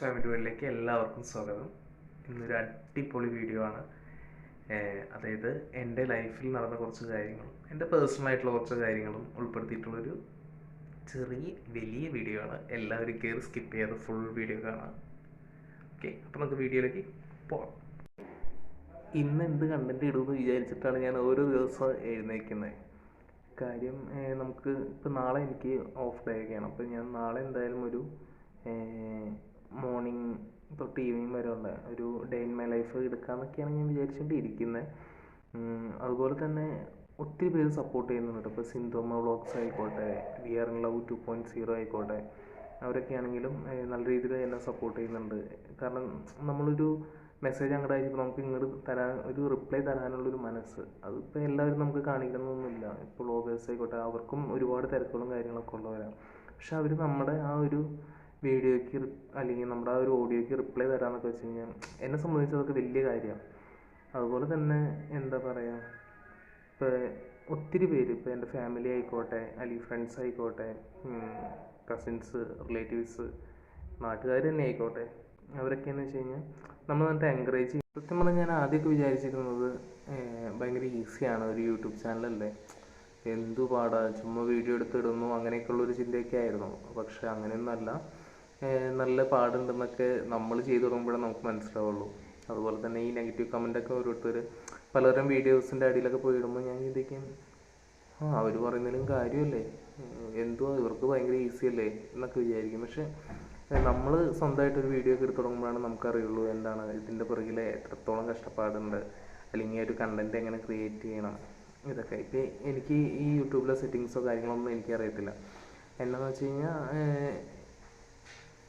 Family വേൾഡിലേക്ക് എല്ലാവർക്കും സ്വാഗതം. ഇന്നൊരു അടിപൊളി വീഡിയോ ആണ്. അതായത് എന്റെ ലൈഫിൽ നടന്ന കുറച്ച് കാര്യങ്ങളും എന്റെ പേഴ്സണൽ ആയിട്ടുള്ള കുറച്ച് കാര്യങ്ങളും ഉൾപ്പെടുത്തിയിട്ടുള്ളൊരു ചെറിയ വലിയ വീഡിയോ ആണ്. എല്ലാവരും കയറി സ്കിപ്പ് ചെയ്യാതെ ഫുൾ വീഡിയോ കാണാം. ഓക്കെ അപ്പോൾ നമുക്ക് വീഡിയോയിലേക്ക് പോകാം ഇന്ന് എന്ത് കണ്ടന്റ് ഇടുമെന്ന് വിചാരിച്ചിട്ടാണ് ഞാൻ ഓരോ ദിവസം എഴുന്നേക്കുന്നത് കാര്യം നമുക്ക് ഇപ്പം നാളെ എനിക്ക് ഓഫ് ഡേ ഒക്കെയാണ്. അപ്പോൾ ഞാൻ നാളെ എന്തായാലും ഒരു മോർണിംഗ് തൊട്ട് ഈവനിങ് വരെ ഉള്ള ഒരു ഡേ ഇൻ മൈ ലൈഫ് എടുക്കാമെന്നൊക്കെയാണ് ഞാൻ വിചാരിച്ചുകൊണ്ടിരിക്കുന്നത് അതുപോലെ തന്നെ ഒത്തിരി പേര് സപ്പോർട്ട് ചെയ്യുന്നുണ്ട്. ഇപ്പോൾ സിന്ധോമ വ്ളോഗ്സ് ആയിക്കോട്ടെ we are in love two point zero ആയിക്കോട്ടെ അവരൊക്കെ ആണെങ്കിലും നല്ല രീതിയിൽ എന്നെ സപ്പോർട്ട് ചെയ്യുന്നുണ്ട്. കാരണം നമ്മളൊരു മെസ്സേജ് അങ്ങോട്ട് അയച്ചപ്പോൾ നമുക്ക് ഇങ്ങോട്ട് തരാൻ ഒരു റിപ്ലൈ തരാനുള്ളൊരു മനസ്സ്. അതിപ്പോൾ എല്ലാവരും നമുക്ക് കാണിക്കണമെന്നൊന്നുമില്ല ഇപ്പോൾ വ്ളോഗേഴ്സ് ആയിക്കോട്ടെ അവർക്കും ഒരുപാട് തിരക്കുകളും കാര്യങ്ങളൊക്കെ ഉള്ളവരാണ് പക്ഷെ അവർ നമ്മുടെ ആ ഒരു വീഡിയോയ്ക്ക് അല്ലെങ്കിൽ നമ്മുടെ ആ ഒരു ഓഡിയോയ്ക്ക് റിപ്ലൈ തരാമെന്നൊക്കെ വെച്ച് കഴിഞ്ഞാൽ എന്നെ സംബന്ധിച്ച് അതൊക്കെ വലിയ കാര്യമാണ് അതുപോലെ തന്നെ എന്താ പറയുക ഇപ്പോൾ ഒത്തിരി പേര് ഇപ്പോൾ എന്റെ ഫാമിലി ആയിക്കോട്ടെ അല്ലെങ്കിൽ ഫ്രണ്ട്സ് ആയിക്കോട്ടെ കസിൻസ് റിലേറ്റീവ്സ് നാട്ടുകാർ തന്നെ ആയിക്കോട്ടെ അവരൊക്കെയെന്ന് വെച്ച് കഴിഞ്ഞാൽ നമ്മൾ എന്നിട്ട് എൻകറേജ് ചെയ്യും. സത്യം പറഞ്ഞാൽ ഞാൻ ആദ്യമൊക്കെ വിചാരിച്ചിരുന്നത് ഭയങ്കര ഈസിയാണ് ഒരു യൂട്യൂബ് ചാനലല്ലേ എന്തു പാടാ ചുമ്മാ വീഡിയോ എടുത്തിടുന്നു അങ്ങനെയൊക്കെയുള്ളൊരു ചിന്തയൊക്കെ ആയിരുന്നു. പക്ഷെ അങ്ങനെയൊന്നുമല്ല നല്ല പാടുണ്ടെന്നൊക്കെ നമ്മൾ ചെയ്തു തുടങ്ങുമ്പോഴേ നമുക്ക് മനസ്സിലാവുള്ളൂ. അതുപോലെ തന്നെ ഈ നെഗറ്റീവ് കമന്റൊക്കെ ഓരോരുത്തർ പലതരം വീഡിയോസിന്റെ അടിയിലൊക്കെ പോയിടുമ്പോൾ ഞാൻ ചിന്തിക്കും ആ അവർ പറയുന്നതിലും കാര്യമല്ലേ എന്തുവാ ഇവർക്ക് ഭയങ്കര ഈസി അല്ലേ എന്നൊക്കെ വിചാരിക്കും. പക്ഷെ നമ്മൾ സ്വന്തമായിട്ട് ഒരു വീഡിയോ ഒക്കെ എടുത്ത് തുടങ്ങുമ്പോഴാണ് നമുക്കറിയുള്ളൂ എന്താണ് ഇതിന്റെ പുറകിൽ എത്രത്തോളം കഷ്ടപ്പാടുണ്ട് അല്ലെങ്കിൽ ഒരു കണ്ടന്റ് എങ്ങനെ ക്രിയേറ്റ് ചെയ്യണം ഇതൊക്കെ. ഇപ്പം എനിക്ക് ഈ യൂട്യൂബിലെ സെറ്റിങ്സോ കാര്യങ്ങളൊന്നും എനിക്കറിയത്തില്ല. എന്നാന്ന് വെച്ച് കഴിഞ്ഞാൽ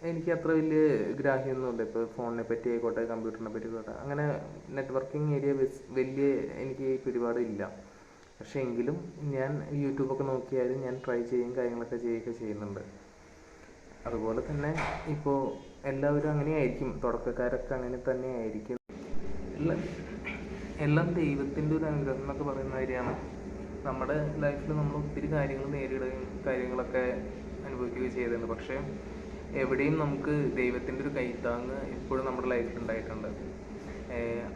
എനിക്ക് അത്ര വലിയ ഗ്രാഹ്യമൊന്നുമില്ല ഇപ്പോൾ ഫോണിനെ പറ്റി ആയിക്കോട്ടെ കമ്പ്യൂട്ടറിനെ പറ്റി ആയിക്കോട്ടെ. അങ്ങനെ നെറ്റ്വർക്കിംഗ് ഏരിയ വലിയ എനിക്ക് പിടിപാടില്ല. പക്ഷേ എങ്കിലും ഞാൻ യൂട്യൂബൊക്കെ നോക്കിയാലും ഞാൻ ട്രൈ ചെയ്യും കാര്യങ്ങളൊക്കെ ചെയ്യുകയൊക്കെ ചെയ്യുന്നുണ്ട്. അതുപോലെ തന്നെ ഇപ്പോൾ എല്ലാവരും അങ്ങനെ ആയിരിക്കും. തുടക്കക്കാരൊക്കെ അങ്ങനെ തന്നെ ആയിരിക്കും. എല്ലാം ദൈവത്തിന്റെ ഒരു അനുഗ്രഹം എന്നൊക്കെ പറയുന്ന കാര്യമാണ്. നമ്മുടെ ലൈഫിൽ നമ്മൾ ഒത്തിരി കാര്യങ്ങൾ നേരിടുകയും കാര്യങ്ങളൊക്കെ അനുഭവിക്കുകയും ചെയ്തിട്ടുണ്ട് പക്ഷേ എവിടെയും നമുക്ക് ദൈവത്തിന്റെ ഒരു കൈത്താങ്ങ് ഇപ്പോഴും നമ്മുടെ ലൈഫിൽ ഉണ്ടായിട്ടുണ്ട്.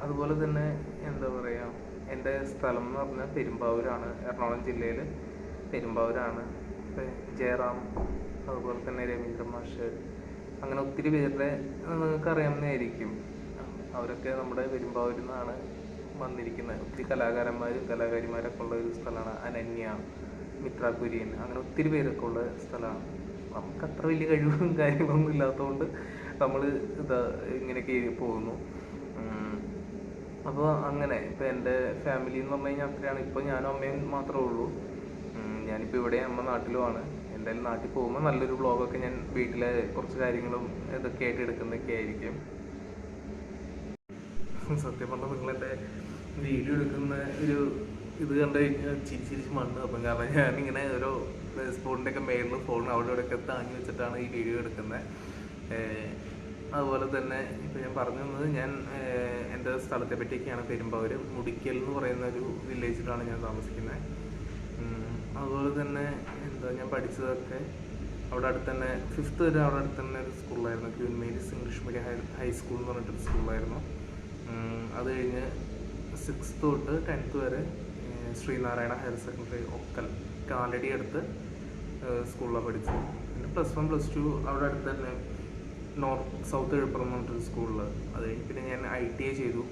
അതുപോലെ തന്നെ എന്താ പറയുക എന്റെ സ്ഥലം എന്ന് പറഞ്ഞാൽ പെരുമ്പാവൂരാണ്. എറണാകുളം ജില്ലയിൽ പെരുമ്പാവൂരാണ്. ജയറാം അതുപോലെ തന്നെ രവീന്ദ്ര മാഷ് അങ്ങനെ ഒത്തിരി പേരുടെ നിങ്ങൾക്ക് അറിയാവുന്നതായിരിക്കും. അവരൊക്കെ നമ്മുടെ പെരുമ്പാവൂരിൽ നിന്നാണ് വന്നിരിക്കുന്നത്. ഒത്തിരി കലാകാരന്മാരും കലാകാരിമാരൊക്കെ ഉള്ള ഒരു സ്ഥലമാണ് അനന്യ മിത്ര കുര്യൻ അങ്ങനെ ഒത്തിരി പേരൊക്കെ ഉള്ള സ്ഥലമാണ്. നമുക്ക് അത്ര വലിയ കഴിവും കാര്യങ്ങളൊന്നും ഇല്ലാത്തതുകൊണ്ട് നമ്മൾ ഇതാ ഇങ്ങനെയൊക്കെ പോകുന്നു. അപ്പോൾ അങ്ങനെ ഇപ്പോൾ എന്റെ ഫാമിലി എന്ന് പറഞ്ഞു കഴിഞ്ഞാൽ അത്രയാണ്. ഇപ്പോൾ ഞാനും അമ്മയും മാത്രമേ ഉള്ളൂ. ഞാനിപ്പോൾ ഇവിടെ അമ്മ നാട്ടിലുമാണ് എന്തായാലും നാട്ടിൽ പോകുമ്പോൾ നല്ലൊരു വ്ളോഗൊക്കെ ഞാൻ വീട്ടിലെ കുറച്ച് കാര്യങ്ങളും ഇതൊക്കെ ആയിട്ട് എടുക്കുന്നതൊക്കെ ആയിരിക്കും. സത്യം പറഞ്ഞാൽ നിങ്ങളെന്റെ വീഡിയോ എടുക്കുന്ന ഒരു ഇത് കണ്ട് ചിരിച്ചിരിച്ച് ചിരിച്ച് മണ്ണ് അപ്പം കാരണം ഞാനിങ്ങനെ ഓരോ സ്പോട്ടിന്റെ ഒക്കെ മേളിൽ ഫോൺ അവിടെ ഇവിടെയൊക്കെ താങ്ങി വെച്ചിട്ടാണ് ഈ വീഡിയോ എടുക്കുന്നത്. അതുപോലെ തന്നെ ഇപ്പം ഞാൻ പറഞ്ഞു തന്നത് ഞാൻ എന്റെ സ്ഥലത്തെ പറ്റിയൊക്കെയാണ് പെരുമ്പാവൂർ മുടിക്കൽ എന്ന് പറയുന്ന ഒരു വില്ലേജിലാണ് ഞാൻ താമസിക്കുന്നത്. അതുപോലെ തന്നെ എന്താ ഞാൻ പഠിച്ചതൊക്കെ അവിടെ അടുത്ത് തന്നെ ഫിഫ്ത്ത് വരെ അവിടെ അടുത്ത് തന്നെ ഒരു സ്കൂളിലായിരുന്നു queen Mary's English medium high school എന്ന് പറഞ്ഞിട്ടൊരു സ്കൂളിലായിരുന്നു അത് കഴിഞ്ഞ് സിക്സ് തൊട്ട് ടെൻത്ത് വരെ ശ്രീനാരായണ ഹയർ സെക്കൻഡറി ഒക്കൽ കാലടി അടുത്ത് സ്കൂളിലാണ് പഠിച്ചത്. പിന്നെ പ്ലസ് വൺ പ്ലസ് ടു അവിടെ അടുത്ത് തന്നെ നോർത്ത് സൗത്ത് എഴുപ്പുറം എന്ന് പറഞ്ഞിട്ടൊരു സ്കൂളിൽ അത് കഴിഞ്ഞ് പിന്നെ ഞാൻ ഐ ടി ഐ ചെയ്തു.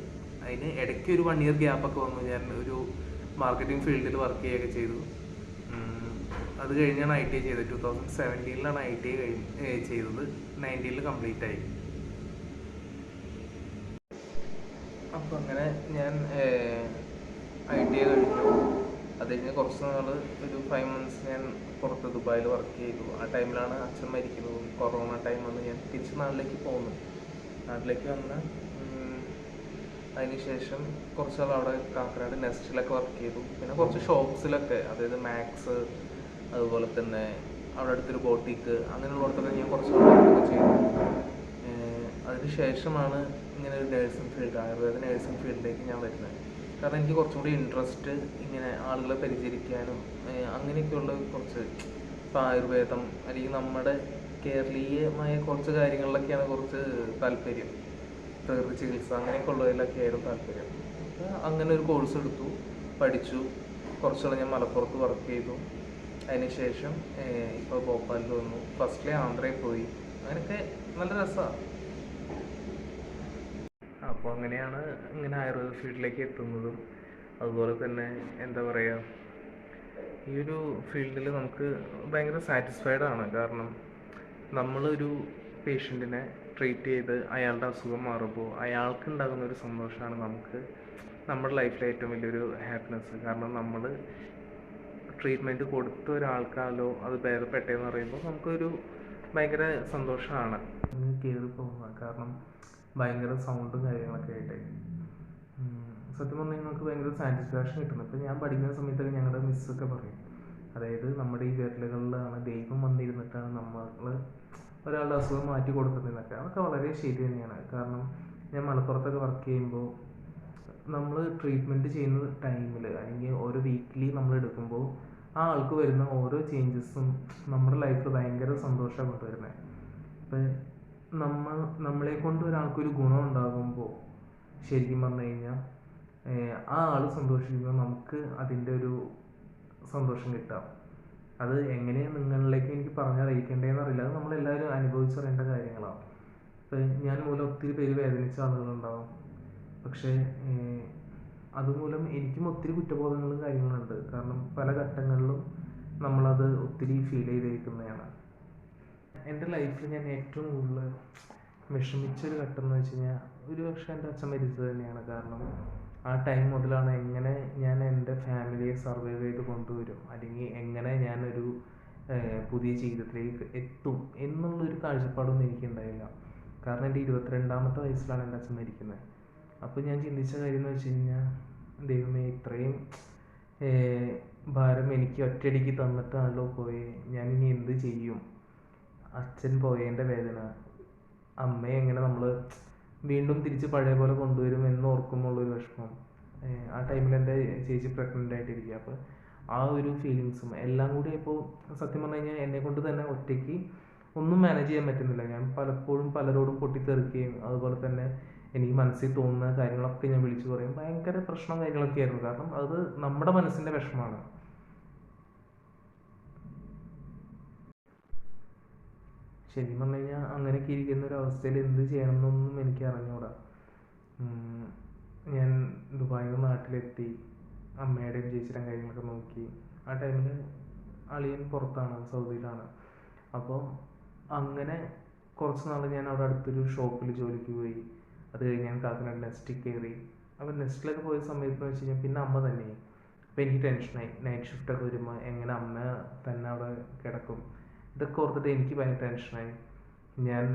അതിന് ഇടയ്ക്ക് ഒരു വൺ ഇയർ ഗ്യാപ്പൊക്കെ വന്നു. ഞാൻ ഒരു മാർക്കറ്റിംഗ് ഫീൽഡിൽ വർക്ക് ചെയ്യുകയൊക്കെ ചെയ്തു. അത് കഴിഞ്ഞാണ് ഐ ടി ഐ ചെയ്തത്. ടു തൗസൻഡ് സെവന്റീനിലാണ് ഐ ടി ഐ കഴിഞ്ഞ് ചെയ്തത്. നയന്റീനിൽ കംപ്ലീറ്റ് ആയി. അപ്പം അങ്ങനെ ഞാൻ ഐ ടി ഐ കഴിഞ്ഞു. അത് കഴിഞ്ഞ് കുറച്ച് നാൾ ഒരു ഫൈവ് മന്ത്സ് ഞാൻ പുറത്ത് ദുബായിൽ വർക്ക് ചെയ്തു. ആ ടൈമിലാണ് അച്ഛൻ മരിക്കുന്നത്. കൊറോണ ടൈം വന്ന് ഞാൻ തിരിച്ച് നാട്ടിലേക്ക് പോന്നു നാട്ടിലേക്ക് വന്ന് അതിനുശേഷം കുറച്ച് നാൾ അവിടെ കാക്കനാട് നെസ്റ്റിലൊക്കെ വർക്ക് ചെയ്തു. പിന്നെ കുറച്ച് ഷോപ്സിലൊക്കെ അതായത് മാക്സ് അതുപോലെ തന്നെ അവിടെ അടുത്തൊരു ബോട്ടിക്ക് അങ്ങനെയുള്ളിടത്തൊക്കെ ഞാൻ കുറച്ച് നാളൊക്കെ ചെയ്തു. അതിനുശേഷമാണ് ഇങ്ങനെ ഒരു നേഴ്സിംഗ് ഫീൽഡ് ആയുർവേദ നേഴ്സിംഗ് ഫീൽഡിലേക്ക് ഞാൻ വരുന്നത്. കാരണം എനിക്ക് കുറച്ചും കൂടി ഇൻട്രസ്റ്റ് ഇങ്ങനെ ആളുകളെ പരിചരിക്കാനും അങ്ങനെയൊക്കെയുള്ള കുറച്ച് ഇപ്പം ആയുർവേദം അല്ലെങ്കിൽ നമ്മുടെ കേരളീയമായ കുറച്ച് കാര്യങ്ങളിലൊക്കെയാണ് കുറച്ച് താല്പര്യം. പ്രകൃതി ചികിത്സ അങ്ങനെയൊക്കെ ഉള്ളതിലൊക്കെ ആയിരുന്നു താല്പര്യം. അങ്ങനെ ഒരു കോഴ്സ് എടുത്തു പഠിച്ചു. കുറച്ചുള്ള ഞാൻ മലപ്പുറത്ത് വർക്ക് ചെയ്തു. അതിനുശേഷം ഇപ്പോൾ ഭോപ്പാലിൽ വന്നു. ഫസ്റ്റിലെ ആന്ധ്രയിൽ പോയി. അങ്ങനെയൊക്കെ നല്ല രസമാണ് അപ്പോൾ അങ്ങനെയാണ് ഇങ്ങനെ ആയുർവേദ ഫീൽഡിലേക്ക് എത്തുന്നതും അതുപോലെ തന്നെ എന്താ പറയുക ഈ ഒരു ഫീൽഡിൽ നമുക്ക് ഭയങ്കര സാറ്റിസ്ഫൈഡ് ആണ്. കാരണം നമ്മളൊരു പേഷ്യന്റിനെ ട്രീറ്റ് ചെയ്ത് അയാളുടെ അസുഖം മാറുമ്പോൾ അയാൾക്ക് ഉണ്ടാകുന്ന ഒരു സന്തോഷമാണ് നമുക്ക് നമ്മുടെ ലൈഫിലെ ഏറ്റവും വലിയൊരു ഹാപ്പിനെസ് കാരണം നമ്മൾ ട്രീറ്റ്മെന്റ് കൊടുത്ത ഒരാൾക്കാലോ അത് ഭേദപ്പെട്ടെന്ന് പറയുമ്പോൾ നമുക്കൊരു ഭയങ്കര സന്തോഷമാണ് കയറി പോകുന്നത് കാരണം ഭയങ്കര സൗണ്ടും കാര്യങ്ങളൊക്കെ ആയിട്ട്. സത്യം പറഞ്ഞാൽ നമുക്ക് ഭയങ്കര സാറ്റിസ്ഫാക്ഷൻ കിട്ടുന്നു. ഇപ്പം ഞാൻ പഠിക്കുന്ന സമയത്തൊക്കെ ഞങ്ങളുടെ മിസ്സൊക്കെ പറയും. അതായത് നമ്മുടെ ഈ വിരലുകളിലാണ് ദൈവം വന്നിരുന്നിട്ടാണ് നമ്മൾ ഒരാളുടെ അസുഖം മാറ്റി കൊടുക്കുന്നതെന്നൊക്കെ. അതൊക്കെ വളരെ ശരി തന്നെയാണ്. കാരണം ഞാൻ മലപ്പുറത്തൊക്കെ വർക്ക് ചെയ്യുമ്പോൾ നമ്മൾ ട്രീറ്റ്മെന്റ് ചെയ്യുന്ന ടൈമിൽ അല്ലെങ്കിൽ ഓരോ വീക്കിലി നമ്മൾ എടുക്കുമ്പോൾ ആ ആൾക്ക് വരുന്ന ഓരോ ചേഞ്ചസും നമ്മുടെ ലൈഫിൽ ഭയങ്കര സന്തോഷമാണ് കൊണ്ടുവരുന്നത് ഇപ്പം നമ്മൾ നമ്മളെ കൊണ്ട് ഒരാൾക്കൊരു ഗുണം ഉണ്ടാകുമ്പോൾ ശരിക്കും പറഞ്ഞു കഴിഞ്ഞാൽ ആ ആൾ സന്തോഷിക്കുമ്പോൾ നമുക്ക് അതിന്റെ ഒരു സന്തോഷം കിട്ടാം. അത് എങ്ങനെ നിങ്ങളിലേക്ക് എനിക്ക് പറഞ്ഞറിയിക്കേണ്ടതെന്ന് അറിയില്ല. അത് നമ്മളെല്ലാവരും അനുഭവിച്ചറിയേണ്ട കാര്യങ്ങളാണ്. ഇപ്പം ഞാൻ മൂലം ഒത്തിരി പേര് വേദനിച്ച ആളുകളുണ്ടാവും. പക്ഷേ അതുമൂലം എനിക്കും ഒത്തിരി കുറ്റബോധങ്ങളും കാര്യങ്ങളുണ്ട്. കാരണം പല ഘട്ടങ്ങളിലും നമ്മളത് ഒത്തിരി ഫീൽ ചെയ്തേക്കുന്നതാണ് എന്റെ ലൈഫിൽ ഞാൻ ഏറ്റവും കൂടുതൽ വിഷമിച്ചൊരു ഘട്ടം എന്ന് വെച്ച് കഴിഞ്ഞാൽ ഒരു പക്ഷേ എന്റെ അച്ഛൻ മരിച്ചത് തന്നെയാണ്. കാരണം ആ ടൈം മുതലാണ് എങ്ങനെ ഞാൻ എന്റെ ഫാമിലിയെ സർവൈവ് ചെയ്ത് കൊണ്ടുവരും. അല്ലെങ്കിൽ എങ്ങനെ ഞാനൊരു പുതിയ ജീവിതത്തിലേക്ക് എത്തും എന്നുള്ളൊരു കാഴ്ചപ്പാടൊന്നും എനിക്കുണ്ടായില്ല. കാരണം എന്റെ ഇരുപത്തിരണ്ടാമത്തെ വയസ്സിലാണ് എന്റെ അച്ഛൻ മരിക്കുന്നത്. അപ്പോൾ ഞാൻ ചിന്തിച്ച കാര്യം എന്ന് വെച്ച് കഴിഞ്ഞാൽ ദൈവമേ ഇത്രയും ഭാരം എനിക്ക് ഒറ്റയടിക്ക് തന്നിട്ടാണല്ലോ പോയി. ഇനി എന്ത് ചെയ്യും? അച്ഛൻ പോയതിന്റെ വേദന. അമ്മയെ എങ്ങനെ നമ്മൾ വീണ്ടും തിരിച്ച് പഴയ പോലെ കൊണ്ടുവരും എന്ന് ഓർക്കുമ്പോഴുള്ളൊരു വിഷമം. ആ ടൈമിൽ എന്റെ ചേച്ചി പ്രഗ്നന്റ് ആയിട്ടിരിക്കുക അപ്പോൾ ആ ഒരു ഫീലിങ്സും എല്ലാം കൂടി ഇപ്പോൾ സത്യം പറഞ്ഞു കഴിഞ്ഞാൽ എന്നെ കൊണ്ട് തന്നെ ഒറ്റയ്ക്ക് ഒന്നും മാനേജ് ചെയ്യാൻ പറ്റുന്നില്ല. ഞാൻ പലപ്പോഴും പലരോടും പൊട്ടിത്തെറിക്കുകയും അതുപോലെ തന്നെ എനിക്ക് മനസ്സിൽ തോന്നുന്ന കാര്യങ്ങളൊക്കെ ഞാൻ വിളിച്ചു പറയും. ഭയങ്കര പ്രശ്നം കാര്യങ്ങളൊക്കെ ആയിരുന്നു. കാരണം അത് നമ്മുടെ മനസ്സിന്റെ വിഷമമാണ്. ശരിക്കും പറഞ്ഞു കഴിഞ്ഞാൽ അങ്ങനെയൊക്കെ ഇരിക്കുന്ന ഒരു അവസ്ഥയിൽ എന്ത് ചെയ്യണം എന്നൊന്നും എനിക്ക് അറിഞ്ഞുകൂടാ ഞാൻ ദുബായിൽ നിന്ന് നാട്ടിലെത്തി അമ്മയുടെയും ചേച്ചിയുടെയും കാര്യങ്ങളൊക്കെ നോക്കി. ആ ടൈമിൽ അളിയൻ പുറത്താണ് സൗദിയിലാണ്. അപ്പോൾ അങ്ങനെ കുറച്ച് നാൾ ഞാൻ അവിടെ അടുത്തൊരു ഷോപ്പിൽ ജോലിക്ക് പോയി. അത് കഴിഞ്ഞ് ഞാൻ കാക്കനാട് നെസ്റ്റിൽ കയറി അപ്പോൾ നെസ്റ്റിലൊക്കെ പോയ സമയത്ത് എന്ന് വെച്ച് കഴിഞ്ഞാൽ പിന്നെ അമ്മ തന്നെ അപ്പോൾ എനിക്ക് ടെൻഷനായി നൈറ്റ് ഷിഫ്റ്റൊക്കെ വരുമ്പോൾ എങ്ങനെ അമ്മ തന്നെ അവിടെ കിടക്കും? ഇതൊക്കെ ഓർത്തിട്ട് എനിക്ക് ഭയങ്കര ടെൻഷനായി ഞാൻ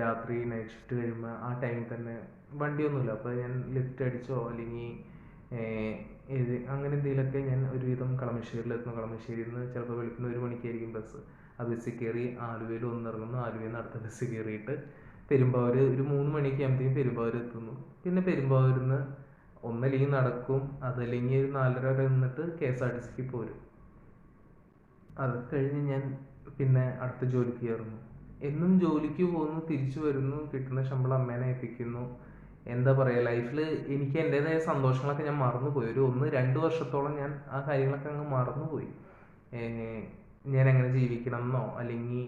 രാത്രി നൈറ്റ് ഷിഫ്റ്റ് കഴിയുമ്പോൾ ആ ടൈമിൽ തന്നെ വണ്ടിയൊന്നുമില്ല. അപ്പോൾ ഞാൻ ലിഫ്റ്റ് അടിച്ചോ അല്ലെങ്കിൽ ഏത് അങ്ങനെ എന്തെങ്കിലുമൊക്കെ ഞാൻ ഒരുവിധം കളമശ്ശേരിയിലെത്തുന്നു കളമശ്ശേരിയിൽ നിന്ന് ചിലപ്പോൾ വെളുപ്പിന് ഒരു മണിക്കായിരിക്കും ബസ് ആ ബസ്സിൽ കയറി ആലുവയിൽ ഒന്നിറങ്ങുന്നു. ആലുവയിൽ നിന്ന് അടുത്ത ബസ്സിൽ കയറിയിട്ട് പെരുമ്പാവൂർ ഒരു മൂന്ന് മണിക്ക് ആകുമ്പോഴത്തേക്കും പെരുമ്പാവൂർ എത്തുന്നു. പിന്നെ പെരുമ്പാവൂരിൽ നിന്ന് ഒന്നല്ലെങ്കിൽ നടക്കും. അതല്ലെങ്കിൽ ഒരു നാലര വരെ നിന്നിട്ട് കെ എസ് ആർ ടി സിക്ക് പോരും. അത് കഴിഞ്ഞ് ഞാൻ പിന്നെ അടുത്ത ജോലിക്ക് കയറുന്നു. എന്നും ജോലിക്ക് പോകുന്നു തിരിച്ചു വരുന്നു കിട്ടുന്ന ശമ്പളം അമ്മേനെ ഏൽപ്പിക്കുന്നു. എന്താ പറയുക ലൈഫിൽ എനിക്ക് എന്റെതായ സന്തോഷങ്ങളൊക്കെ ഞാൻ മറന്നുപോയി. ഒരു ഒന്ന് രണ്ട് വർഷത്തോളം ഞാൻ ആ കാര്യങ്ങളൊക്കെ അങ്ങ് മറന്നുപോയി. ഞാൻ എങ്ങനെ ജീവിക്കണം എന്നോ അല്ലെങ്കിൽ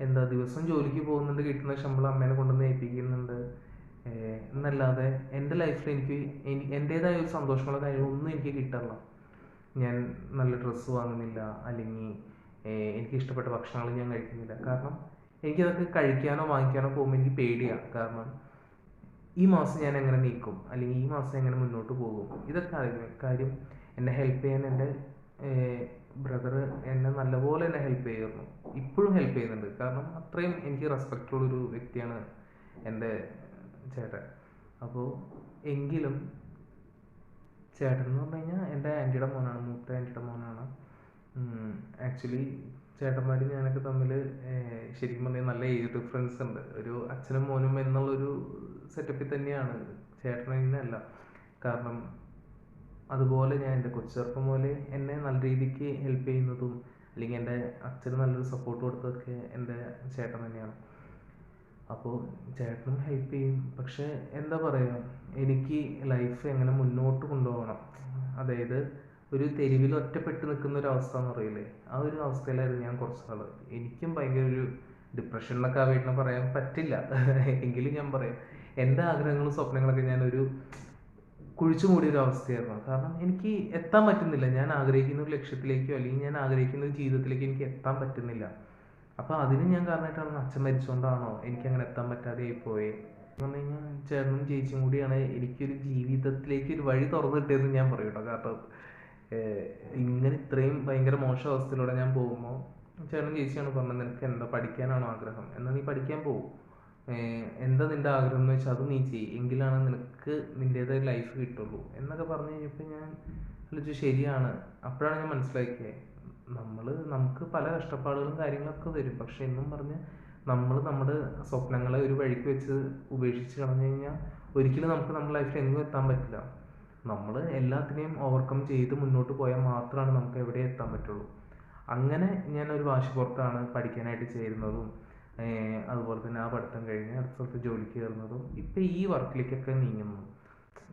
എന്താ ദിവസം ജോലിക്ക് പോകുന്നുണ്ട് കിട്ടുന്ന ശമ്പളം അമ്മേനെ കൊണ്ടുവന്ന് ഏൽപ്പിക്കുന്നുണ്ട്. എന്നല്ലാതെ എന്റെ ലൈഫിൽ എനിക്ക് എനി- എന്റെതായ ഒരു സന്തോഷങ്ങളോ കാര്യങ്ങളോ ഒന്നും എനിക്ക് കിട്ടില്ല ഞാൻ നല്ല ഡ്രസ്സ് വാങ്ങുന്നില്ല അല്ലെങ്കിൽ എനിക്ക് ഇഷ്ടപ്പെട്ട ഭക്ഷണങ്ങൾ ഞാൻ കഴിക്കുന്നില്ല. കാരണം എനിക്കതൊക്കെ കഴിക്കാനോ വാങ്ങിക്കാനോ പോകുമ്പോൾ എനിക്ക് പേടിയാണ് കാരണം ഈ മാസം ഞാൻ എങ്ങനെ നീക്കും? അല്ലെങ്കിൽ ഈ മാസം എങ്ങനെ മുന്നോട്ട് പോകും? ഇതൊക്കെ അറിയുന്ന കാര്യം എന്നെ ഹെൽപ്പ് ചെയ്യാൻ എന്റെ ബ്രദർ എന്നെ നല്ലപോലെ എന്നെ ഹെൽപ്പ് ചെയ്യുന്നു. ഇപ്പോഴും ഹെൽപ്പ് ചെയ്യുന്നുണ്ട്. കാരണം അത്രയും എനിക്ക് റെസ്പെക്റ്റ് ഉള്ളൊരു വ്യക്തിയാണ് എന്റെ ചേട്ടൻ. അപ്പോൾ എങ്കിലും ചേട്ടൻ എന്ന് പറഞ്ഞു കഴിഞ്ഞാൽ എന്റെ ആന്റിയുടെ മോനാണ് മൂത്ത ആന്റിയുടെ മോനാണ്. ആക്ച്വലി ചേട്ടന്മാരും ഞാനൊക്കെ തമ്മിൽ ശരിക്കും പറഞ്ഞാൽ നല്ല ഏജ് ഡിഫറൻസ് ഉണ്ട്. ഒരു അച്ഛനും മോനും എന്നുള്ളൊരു സെറ്റപ്പിൽ തന്നെയാണ് ചേട്ടനല്ല കാരണം അതുപോലെ ഞാൻ എന്റെ കൊച്ചുചെറുപ്പം പോലെ എന്നെ നല്ല രീതിക്ക് ഹെൽപ്പ് ചെയ്യുന്നതും അല്ലെങ്കിൽ എന്റെ അച്ഛന് നല്ലൊരു സപ്പോർട്ട് കൊടുത്തതൊക്കെ എന്റെ ചേട്ടൻ തന്നെയാണ്. അപ്പോൾ ചേട്ടനും ഹെൽപ്പ് ചെയ്യും. പക്ഷേ എന്താ പറയുക എനിക്ക് ലൈഫ് എങ്ങനെ മുന്നോട്ട് കൊണ്ടുപോകണം? അതായത് ഒരു തെരുവിൽ ഒറ്റപ്പെട്ട് നിൽക്കുന്ന ഒരു അവസ്ഥ എന്ന് പറയില്ലേ? ആ ഒരു അവസ്ഥയിലായിരുന്നു ഞാൻ കുറച്ച് നാൾ. എനിക്കും ഭയങ്കര ഒരു ഡിപ്രഷനിലൊക്കെ ആ വീട്ടിൽ പറയാൻ പറ്റില്ല. എങ്കിലും ഞാൻ പറയാം. എന്റെ ആഗ്രഹങ്ങളും സ്വപ്നങ്ങളൊക്കെ ഞാനൊരു കുഴിച്ചു മൂടിയ ഒരു അവസ്ഥയായിരുന്നു. കാരണം എനിക്ക് എത്താൻ പറ്റുന്നില്ല. ഞാൻ ആഗ്രഹിക്കുന്ന ഒരു ലക്ഷ്യത്തിലേക്കോ അല്ലെങ്കിൽ ഞാൻ ആഗ്രഹിക്കുന്ന ഒരു ജീവിതത്തിലേക്ക് എനിക്ക് എത്താൻ പറ്റുന്നില്ല. അപ്പോൾ അതിന് ഞാൻ കാരണമായിട്ടാണ് അച്ഛൻ മരിച്ചുകൊണ്ടാണോ എനിക്ക് അങ്ങനെ എത്താൻ പറ്റാതെ പോയെ? എന്ന് പറഞ്ഞു കഴിഞ്ഞാൽ ചേട്ടനും ചേച്ചിയും കൂടിയാണ് എനിക്കൊരു ജീവിതത്തിലേക്ക് ഒരു വഴി തുറന്നു കിട്ടിയതെന്ന് ഞാൻ പറയൂട്ടോ കാരണം ഇങ്ങനെ ഇത്രയും ഭയങ്കര മോശം അവസ്ഥയിലൂടെ ഞാൻ പോകുമ്പോൾ ചേട്ടൻ ചേച്ചിയാണ് പറഞ്ഞത് നിനക്ക് എന്താ പഠിക്കാനാണോ ആഗ്രഹം? എന്നാൽ നീ പഠിക്കാൻ പോകും എന്താ നിന്റെ ആഗ്രഹം? എന്ന് വെച്ചാൽ അത് നീ ചെയ് എങ്കിലാണ് നിനക്ക് നിന്റെതായ ലൈഫ് കിട്ടുള്ളൂ. എന്നൊക്കെ പറഞ്ഞു കഴിഞ്ഞപ്പോൾ ഞാൻ ആലോചിച്ചു ശരിയാണ്. അപ്പോഴാണ് ഞാൻ മനസ്സിലാക്കിയത് നമ്മൾ നമുക്ക് പല കഷ്ടപ്പാടുകളും കാര്യങ്ങളൊക്കെ വരും. പക്ഷെ എന്നും പറഞ്ഞ് നമ്മൾ നമ്മുടെ സ്വപ്നങ്ങളെ ഒരു വഴിക്ക് വെച്ച് ഉപേക്ഷിച്ച് കളഞ്ഞു കഴിഞ്ഞാൽ ഒരിക്കലും നമുക്ക് നമ്മുടെ ലൈഫിൽ എങ്ങും എത്താൻ പറ്റില്ല. നമ്മൾ എല്ലാത്തിനെയും ഓവർകം ചെയ്ത് മുന്നോട്ട് പോയാൽ മാത്രമാണ് നമുക്ക് എവിടെ എത്താൻ പറ്റുള്ളൂ. അങ്ങനെ ഞാൻ ഒരു വാശി പുറത്താണ് പഠിക്കാനായിട്ട് ചേരുന്നതും അതുപോലെ തന്നെ ആ പഠിത്തം കഴിഞ്ഞ് അടുത്ത സ്ഥലത്ത് ജോലിക്ക് കയറുന്നതും ഇപ്പം ഈ വർക്കിലേക്കൊക്കെ നീങ്ങുന്നു.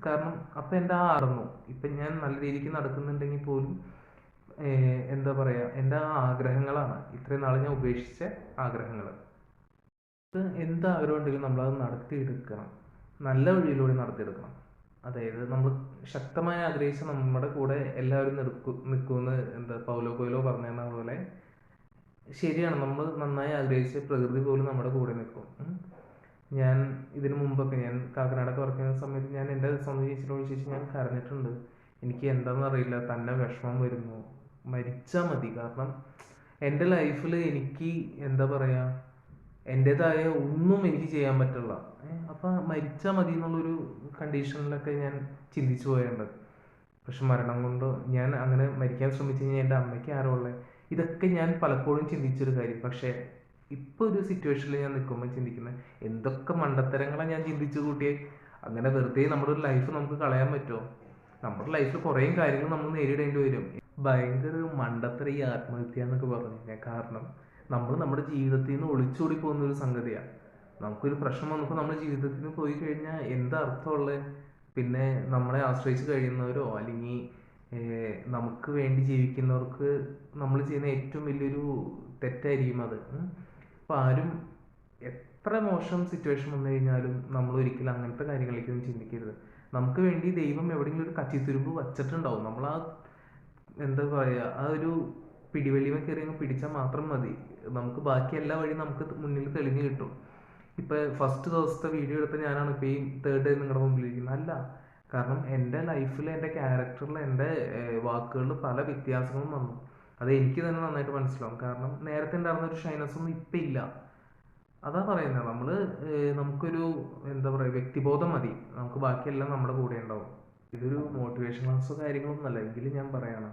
കാരണം അപ്പം എന്റെ ആ അറിഞ്ഞു ഇപ്പം ഞാൻ നല്ല രീതിക്ക് നടക്കുന്നുണ്ടെങ്കിൽ പോലും എന്താ പറയുക എന്റെ ആ ആഗ്രഹങ്ങളാണ്. ഇത്രയും നാൾ ഞാൻ ഉപേക്ഷിച്ച ആഗ്രഹങ്ങൾ എന്താഗ്രഹം ഉണ്ടെങ്കിലും നമ്മളത് നടത്തിയെടുക്കണം. നല്ല വഴിയിലൂടെ നടത്തിയെടുക്കണം. അതായത് നമ്മൾ ശക്തമായി ആഗ്രഹിച്ച നമ്മുടെ കൂടെ എല്ലാവരും നിൽക്കും നിൽക്കുമെന്ന് എന്താ പൗലോ കൊയിലോ പറഞ്ഞ പോലെ ശരിയാണ്. നമ്മൾ നന്നായി ആഗ്രഹിച്ച പ്രകൃതി പോലും നമ്മുടെ കൂടെ നിൽക്കും. ഞാൻ ഇതിനു മുമ്പൊക്കെ ഞാൻ കാക്കനാടൊക്കെ വർക്ക് ചെയ്യുന്ന സമയത്ത് ഞാൻ എന്റെ സ്വന്തം ചേച്ചിയോട് ചേച്ചി ഞാൻ കരഞ്ഞിട്ടുണ്ട്. എനിക്ക് എന്താണെന്ന് അറിയില്ല. തന്നെ വിഷമം വരുന്നു. മരിച്ചാൽ മതി. കാരണം എന്റെ ലൈഫിൽ എനിക്ക് എന്താ പറയുക എന്റെതായ ഒന്നും എനിക്ക് ചെയ്യാൻ പറ്റില്ല. അപ്പൊ മരിച്ചാൽ മതി എന്നുള്ളൊരു കണ്ടീഷനിലൊക്കെ ഞാൻ ചിന്തിച്ചു പോയുണ്ട്. പക്ഷെ മരണം കൊണ്ട് ഞാൻ അങ്ങനെ മരിക്കാൻ ശ്രമിച്ചു കഴിഞ്ഞാൽ എന്റെ അമ്മയ്ക്ക് ആരോ ഉള്ളത് ഇതൊക്കെ ഞാൻ പലപ്പോഴും ചിന്തിച്ചൊരു കാര്യം. പക്ഷേ ഇപ്പോൾ ഒരു സിറ്റുവേഷനിൽ ഞാൻ നിൽക്കുമ്പോൾ ചിന്തിക്കുന്ന എന്തൊക്കെ മണ്ടത്തരങ്ങളാണ് ഞാൻ ചിന്തിച്ചു കൂട്ടിയേ? അങ്ങനെ വെറുതെ നമ്മുടെ ഒരു ലൈഫ് നമുക്ക് കളയാൻ പറ്റുമോ നമ്മുടെ ലൈഫിൽ കുറേ കാര്യങ്ങൾ നമ്മൾ നേരിടേണ്ടി വരും. ഭയങ്കര ഒരു മണ്ടത്തര ഈ ആത്മഹത്യ എന്നൊക്കെ പറഞ്ഞു കാരണം നമ്മൾ നമ്മുടെ ജീവിതത്തിൽ നിന്ന് ഒളിച്ചോടി പോകുന്ന ഒരു സംഗതിയാണ് നമുക്കൊരു പ്രശ്നം വന്നപ്പോൾ നമ്മുടെ ജീവിതത്തിൽ നിന്ന് പോയി കഴിഞ്ഞാൽ എന്താ അർത്ഥമുള്ളത് പിന്നെ നമ്മളെ ആശ്രയിച്ച് കഴിയുന്നവരോ അല്ലെങ്കിൽ നമുക്ക് വേണ്ടി ജീവിക്കുന്നവർക്ക് നമ്മൾ ചെയ്യുന്ന ഏറ്റവും വലിയൊരു തെറ്റായിരിക്കും അത്. അപ്പം ആരും എത്ര മോശം സിറ്റുവേഷൻ വന്നു കഴിഞ്ഞാലും നമ്മൾ ഒരിക്കലും അങ്ങനത്തെ കാര്യങ്ങളിലേക്കൊന്നും ചിന്തിക്കരുത്. നമുക്ക് വേണ്ടി ദൈവം എവിടെയെങ്കിലും ഒരു കച്ചിത്തുരുമ്പ് വച്ചിട്ടുണ്ടാവും. നമ്മൾ ആ എന്താ പറയുക ആ ഒരു പിടിവലിമ കയറി അങ്ങ് പിടിച്ചാൽ മാത്രം മതി. നമുക്ക് ബാക്കി എല്ലാ വഴിയും നമുക്ക് മുന്നിൽ തെളിഞ്ഞു കിട്ടും. ഇപ്പൊ ഫസ്റ്റ് ദിവസത്തെ വീഡിയോ എടുത്ത ഞാനാണ് ഇപ്പൊ ഈ തേർഡ് ഡേ നിങ്ങളുടെ മുമ്പിൽ ഇരിക്കുന്നത് അല്ല കാരണം എന്റെ ലൈഫിൽ എന്റെ ക്യാരക്ടറിൽ എന്റെ വാക്കുകളിൽ പല വ്യത്യാസങ്ങളും വന്നു. അത് എനിക്ക് തന്നെ നന്നായിട്ട് മനസ്സിലാവും. കാരണം നേരത്തെ ഉണ്ടായിരുന്ന ഒരു ഷൈനസ് ഒന്നും ഇപ്പം ഇല്ല. അതാ പറയുന്നത് നമ്മൾ നമുക്കൊരു എന്താ പറയുക വ്യക്തിബോധം മതി. നമുക്ക് ബാക്കിയെല്ലാം നമ്മുടെ കൂടെ ഉണ്ടാവും. ഇതൊരു മോട്ടിവേഷൻ ക്ലാസ്സോ കാര്യങ്ങളൊന്നും അല്ല എങ്കിലും ഞാൻ പറയാണ്.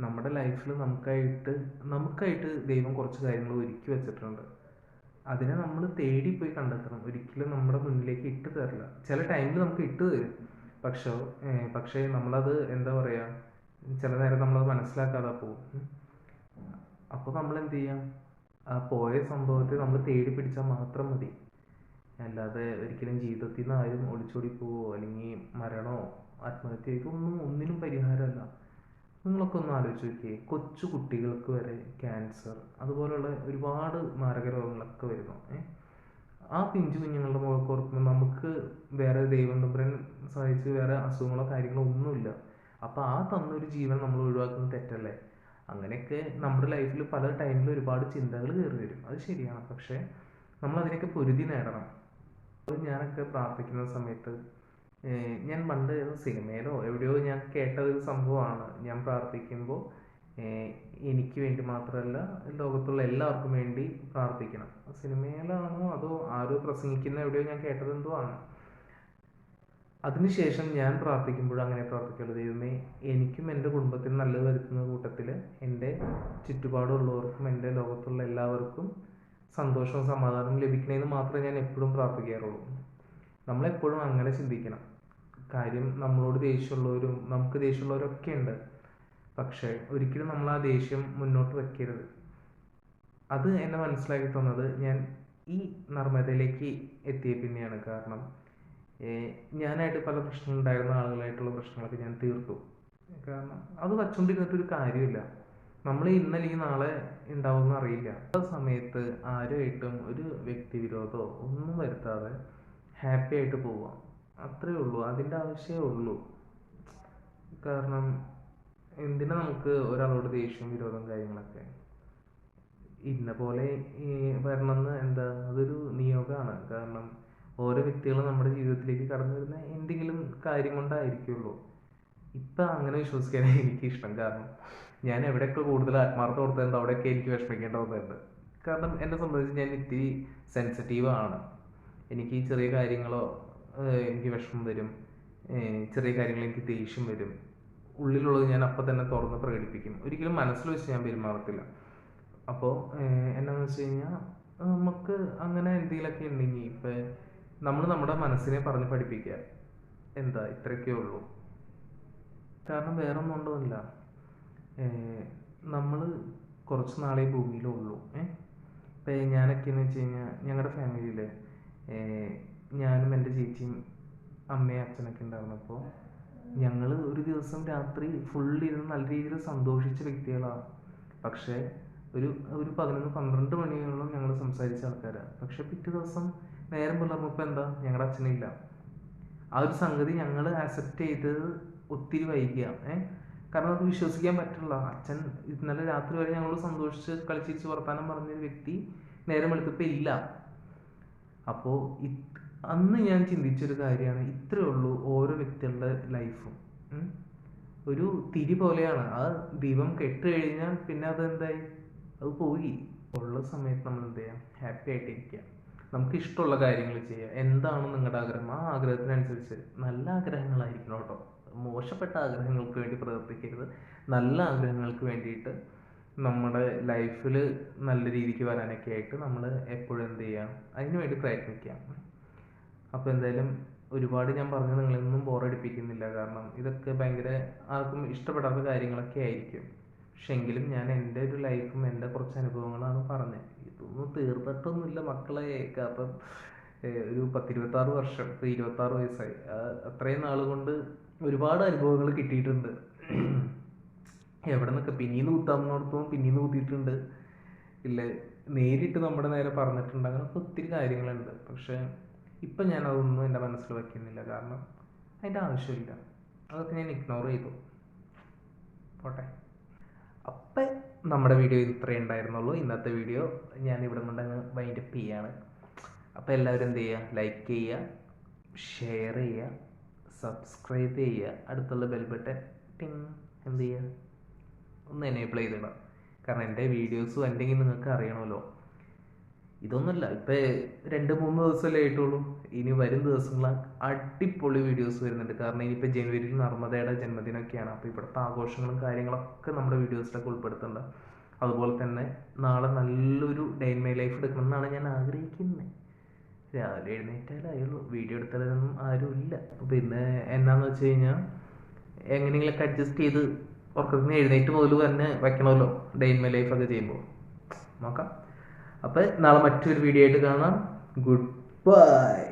നമ്മുടെ ലൈഫിൽ നമുക്കായിട്ട് നമുക്കായിട്ട് ദൈവം കുറച്ച് കാര്യങ്ങൾ ഒരുക്കി വെച്ചിട്ടുണ്ട്. അതിനെ നമ്മൾ തേടി പോയി കണ്ടെത്തണം. ഒരിക്കലും നമ്മുടെ മുന്നിലേക്ക് ഇട്ട് തരില്ല. ചില ടൈമിൽ നമുക്ക് ഇട്ട് തരും. പക്ഷേ പക്ഷേ നമ്മളത് എന്താ പറയുക ചില നേരം നമ്മളത് മനസ്സിലാക്കാതെ പോകും. അപ്പോൾ നമ്മൾ എന്ത് ചെയ്യാം ആ പോയ സംഭവത്തെ നമ്മൾ തേടി പിടിച്ചാൽ മാത്രം മതി. അല്ലാതെ ഒരിക്കലും ജീവിതത്തിൽ നിന്ന് ആരും ഒളിച്ചോടി പോവോ അല്ലെങ്കിൽ മരണമോ ആത്മഹത്യയ്ക്കോ ഒന്നും ഒന്നിനും പരിഹാരമല്ല. നിങ്ങളൊക്കെ ഒന്ന് ആലോചിച്ച് നോക്കിയേ. കൊച്ചു കുട്ടികൾക്ക് വരെ ക്യാൻസർ അതുപോലുള്ള ഒരുപാട് മാരക രോഗങ്ങളൊക്കെ വരുന്നു? ആ പിഞ്ചു കുഞ്ഞുങ്ങളുടെ മുഖമൊക്കെ ഓർക്കുമ്പോൾ നമുക്ക് വേറെ ദൈവം തമ്പുരാൻ സഹായിച്ച് വേറെ അസുഖങ്ങളോ കാര്യങ്ങളോ ഒന്നുമില്ല. അപ്പോൾ ആ തന്നൊരു ജീവൻ നമ്മൾ ഒഴിവാക്കുന്നത് തെറ്റല്ലേ? അങ്ങനെയൊക്കെ നമ്മുടെ ലൈഫിൽ പല ടൈമിൽ ഒരുപാട് ചിന്തകൾ കയറി വരും. അത് ശരിയാണ്. പക്ഷേ നമ്മൾ അതിനൊക്കെ പൊരുതി നേടണം. ഞാനൊക്കെ പ്രാർത്ഥിക്കുന്ന സമയത്ത് ഞാൻ പണ്ട് സിനിമയിലോ എവിടെയോ ഞാൻ കേട്ട ഒരു സംഭവമാണ്. ഞാൻ പ്രാർത്ഥിക്കുമ്പോൾ എനിക്ക് വേണ്ടി മാത്രമല്ല ലോകത്തുള്ള എല്ലാവർക്കും വേണ്ടി പ്രാർത്ഥിക്കണം. സിനിമയിലാണോ അതോ ആരോ പ്രസംഗിക്കുന്ന എവിടെയോ ഞാൻ കേട്ടത് എന്തോ ആണ്. അതിനുശേഷം ഞാൻ പ്രാർത്ഥിക്കുമ്പോഴും അങ്ങനെ പ്രാർത്ഥിക്കുള്ളൂ. ദൈവമേ എനിക്കും എന്റെ കുടുംബത്തിന് നല്ലത് വരുത്തുന്ന കൂട്ടത്തിൽ എന്റെ ചുറ്റുപാടുള്ളവർക്കും എന്റെ ലോകത്തുള്ള എല്ലാവർക്കും സന്തോഷവും സമാധാനവും ലഭിക്കണമെന്ന് മാത്രമേ ഞാൻ എപ്പോഴും പ്രാർത്ഥിക്കാറുള്ളൂ. നമ്മളെപ്പോഴും അങ്ങനെ ചിന്തിക്കണം. കാര്യം നമ്മളോട് ദേഷ്യമുള്ളവരും നമുക്ക് ദേഷ്യമുള്ളവരൊക്കെ ഉണ്ട്. പക്ഷേ ഒരിക്കലും നമ്മൾ ആ ദേഷ്യം മുന്നോട്ട് വെക്കരുത്. അത് എന്നെ മനസ്സിലാക്കി തന്നത് ഞാൻ ഈ നർമ്മദയിലേക്ക് എത്തിയ പിന്നെയാണ്. കാരണം ഞാനായിട്ട് പല പ്രശ്നങ്ങൾ ഉണ്ടായിരുന്ന ആളുകളായിട്ടുള്ള പ്രശ്നങ്ങളൊക്കെ ഞാൻ തീർത്തു. കാരണം അത് വച്ചുകൊണ്ടിരുന്നിട്ട് ഒരു കാര്യമില്ല. നമ്മൾ ഇന്നല്ലെങ്കിൽ നാളെ ഉണ്ടാവുമെന്ന് അറിയില്ല. ആ സമയത്ത് ആരുമായിട്ടും ഒരു വ്യക്തിവിരോധമോ ഒന്നും വരുത്താതെ ഹാപ്പി ആയിട്ട് പോവാം. അത്രേ ഉള്ളൂ. അതിന്റെ ആവശ്യമേ ഉള്ളൂ. കാരണം എന്തിനാ നമുക്ക് ഒരാളോട് ദേഷ്യം വിരോധം കാര്യങ്ങളൊക്കെ? ഇന്ന പോലെ വരണമെന്ന് എന്താ? അതൊരു നിയോഗമാണ്. കാരണം ഓരോ വ്യക്തികളും നമ്മുടെ ജീവിതത്തിലേക്ക് കടന്നു വരുന്ന എന്തെങ്കിലും കാര്യം കൊണ്ടായിരിക്കുള്ളൂ. ഇപ്പം അങ്ങനെ വിശ്വസിക്കാനാണ് എനിക്ക് ഇഷ്ടം. കാരണം ഞാൻ എവിടെയൊക്കെ കൂടുതൽ ആത്മാർത്ഥം കൊടുത്തിട്ടുണ്ടോ അവിടെയൊക്കെ എനിക്ക് വിഷമിക്കേണ്ട വന്നിട്ടുണ്ട്. കാരണം എന്നെ സംബന്ധിച്ച് ഞാൻ ഇത്തിരി സെൻസിറ്റീവ് ആണ്. എനിക്ക് ഈ ചെറിയ കാര്യങ്ങളോ എനിക്ക് വിഷമം വരും. ചെറിയ കാര്യങ്ങൾ എനിക്ക് ദേഷ്യം വരും. ഉള്ളിലുള്ളത് ഞാൻ അപ്പം തന്നെ തുറന്ന് പ്രകടിപ്പിക്കും. ഒരിക്കലും മനസ്സിൽ വെച്ച് ഞാൻ പെരുമാറത്തില്ല. അപ്പോൾ എന്നാന്ന് വെച്ച് കഴിഞ്ഞാൽ നമുക്ക് അങ്ങനെ എന്തെങ്കിലുമൊക്കെ ഉണ്ടെങ്കിൽ ഇപ്പം നമ്മൾ നമ്മുടെ മനസ്സിനെ പറഞ്ഞ് പഠിപ്പിക്കുക എന്താ ഇത്രയൊക്കെ ഉള്ളൂ. കാരണം വേറെ ഒന്നും ഉണ്ടോന്നില്ല നമ്മൾ കുറച്ച് നാളെ ഭൂമിയിലുള്ളൂ ഏഹ് ഇപ്പം ഞാനൊക്കെ എന്ന് വെച്ച് കഴിഞ്ഞാൽ ഞങ്ങളുടെ ഫാമിലിയിൽ ഞാനും എന്റെ ചേച്ചിയും അമ്മയും അച്ഛനൊക്കെ ഉണ്ടായിരുന്നപ്പോൾ ഞങ്ങൾ ഒരു ദിവസം രാത്രി ഫുൾ ഇരുന്ന് നല്ല രീതിയിൽ സന്തോഷിച്ച വ്യക്തികളാണ് പക്ഷേ ഒരു ഒരു പതിനൊന്ന് പന്ത്രണ്ട് മണിയോളം ഞങ്ങൾ സംസാരിച്ച ആൾക്കാരാണ് പക്ഷെ പിറ്റേ ദിവസം നേരം പുലർന്നപ്പോൾ എന്താ? ഞങ്ങളുടെ അച്ഛനില്ല ആ ഒരു സംഗതി ഞങ്ങൾ അക്സെപ്റ്റ് ചെയ്തത് ഒത്തിരി വൈകിയ. ഏഹ് കാരണം അത് വിശ്വസിക്കാൻ പറ്റില്ല. അച്ഛൻ ഇന്നലെ രാത്രി വരെ ഞങ്ങൾ സന്തോഷിച്ച് കളിച്ചിരിച്ച് വർത്താനം പറഞ്ഞൊരു വ്യക്തി നേരം വെളുത്തപ്പോൾ ഇല്ല. അപ്പോൾ അന്ന് ഞാൻ ചിന്തിച്ചൊരു കാര്യമാണ് ഇത്രേ ഉള്ളൂ ഓരോ വ്യക്തികളുടെ ലൈഫും. ഒരു തിരി പോലെയാണ്. ആ ദീപം കെട്ട് കഴിഞ്ഞാൽ പിന്നെ അതെന്തായി? അത് പോയി. ഉള്ള സമയത്ത് നമ്മൾ എന്ത് ചെയ്യാം? ഹാപ്പി ആയിട്ടിരിക്കുക. നമുക്ക് ഇഷ്ടമുള്ള കാര്യങ്ങൾ ചെയ്യുക. എന്താണ് നിങ്ങളുടെ ആഗ്രഹം. ആ ആഗ്രഹത്തിനനുസരിച്ച് നല്ല ആഗ്രഹങ്ങളായിരിക്കണം കേട്ടോ. മോശപ്പെട്ട ആഗ്രഹങ്ങൾക്ക് വേണ്ടി പ്രവർത്തിക്കരുത്. നല്ല ആഗ്രഹങ്ങൾക്ക് വേണ്ടിയിട്ട് നമ്മുടെ ലൈഫിൽ നല്ല രീതിക്ക് വരാനൊക്കെ ആയിട്ട് നമ്മൾ എപ്പോഴും എന്ത് ചെയ്യാം? അതിന് വേണ്ടി പ്രയത്നിക്കാം. അപ്പോൾ എന്തായാലും ഒരുപാട് ഞാൻ പറഞ്ഞു നിങ്ങളൊന്നും ബോറടിപ്പിക്കുന്നില്ല കാരണം ഇതൊക്കെ ഭയങ്കര ആർക്കും ഇഷ്ടപ്പെടാത്ത കാര്യങ്ങളൊക്കെ ആയിരിക്കും. പക്ഷെ എങ്കിലും ഞാൻ എന്റെ ഒരു ലൈഫും എന്റെ കുറച്ച് അനുഭവങ്ങളാണ് പറഞ്ഞത്. ഇതൊന്നും തീർന്നിട്ടൊന്നുമില്ല മക്കളെ. കാരണം ഒരു പത്തിരുപത്താറ് വർഷം ഇപ്പോൾ ഇരുപത്താറ് വയസ്സായി. അത്രയും നാളുകൊണ്ട് കൊണ്ട് ഒരുപാട് അനുഭവങ്ങൾ കിട്ടിയിട്ടുണ്ട്. എവിടെ നിൽക്കുക പിന്നീന്ന് കുത്താമെന്നോടത്തോളം പിന്നീന്ന് കുത്തിയിട്ടുണ്ട്. ഇല്ല നേരിട്ട് നമ്മുടെ നേരെ പറഞ്ഞിട്ടുണ്ട്. അങ്ങനെ ഒത്തിരി കാര്യങ്ങളുണ്ട്. പക്ഷേ ഇപ്പം ഞാൻ അതൊന്നും എന്റെ മനസ്സിൽ വയ്ക്കുന്നില്ല കാരണം അതിന്റെ ആവശ്യമില്ല. അതൊക്കെ ഞാൻ ഇഗ്നോർ ചെയ്തു. പോട്ടെ. അപ്പം നമ്മുടെ വീഡിയോ ഇത്രയേ ഉണ്ടായിരുന്നുള്ളൂ. ഇന്നത്തെ വീഡിയോ ഞാൻ ഇവിടെ വൈൻഡ് അപ്പ് ചെയ്യാണ്. അപ്പോൾ എല്ലാവരും എന്ത് ചെയ്യുക? ലൈക്ക് ചെയ്യുക ഷെയർ ചെയ്യുക സബ്സ്ക്രൈബ് ചെയ്യുക അടുത്തുള്ള ബെൽ ബട്ടൺ ടിങ് എന്ത് ചെയ്യുക? ഒന്ന് എനേബിൾ ചെയ്തിടണം കാരണം എന്റെ വീഡിയോസ് അല്ലെങ്കിൽ നിങ്ങൾക്ക് അറിയണമല്ലോ. ഇതൊന്നുമല്ല ഇപ്പോൾ രണ്ട് മൂന്ന് ദിവസമല്ലേ ആയിട്ടുള്ളൂ. ഇനി വരും ദിവസങ്ങൾ അടിപൊളി വീഡിയോസ് വരുന്നുണ്ട്. കാരണം ഇനിയിപ്പോൾ ജനുവരിയിൽ നർമ്മദയുടെ ജന്മദിനമൊക്കെയാണ്. അപ്പോൾ ഇവിടുത്തെ ആഘോഷങ്ങളും കാര്യങ്ങളൊക്കെ നമ്മുടെ വീഡിയോസിലൊക്കെ ഉൾപ്പെടുത്തുന്നുണ്ട്. അതുപോലെ തന്നെ നാളെ നല്ലൊരു ഡേ മൈ ലൈഫ് എടുക്കണമെന്നാണ് ഞാൻ ആഗ്രഹിക്കുന്നത്. രാവിലെ എഴുന്നേറ്റാലായുള്ളൂ വീഡിയോ എടുത്താലൊന്നും ആരും ഇല്ല പിന്നെ എന്നാന്ന് വെച്ച് കഴിഞ്ഞാൽ എങ്ങനെയെങ്കിലൊക്കെ അഡ്ജസ്റ്റ് ചെയ്ത് ഉറക്കത്തിൽ നിന്ന് എഴുന്നേറ്റ് മുതൽ തന്നെ വയ്ക്കണമല്ലോ ഡേ ഇൻ മൈ ലൈഫൊക്കെ ചെയ്യുമ്പോൾ. നോക്കാം. അപ്പോൾ നാളെ മറ്റൊരു വീഡിയോ ആയിട്ട് കാണാം. Good bye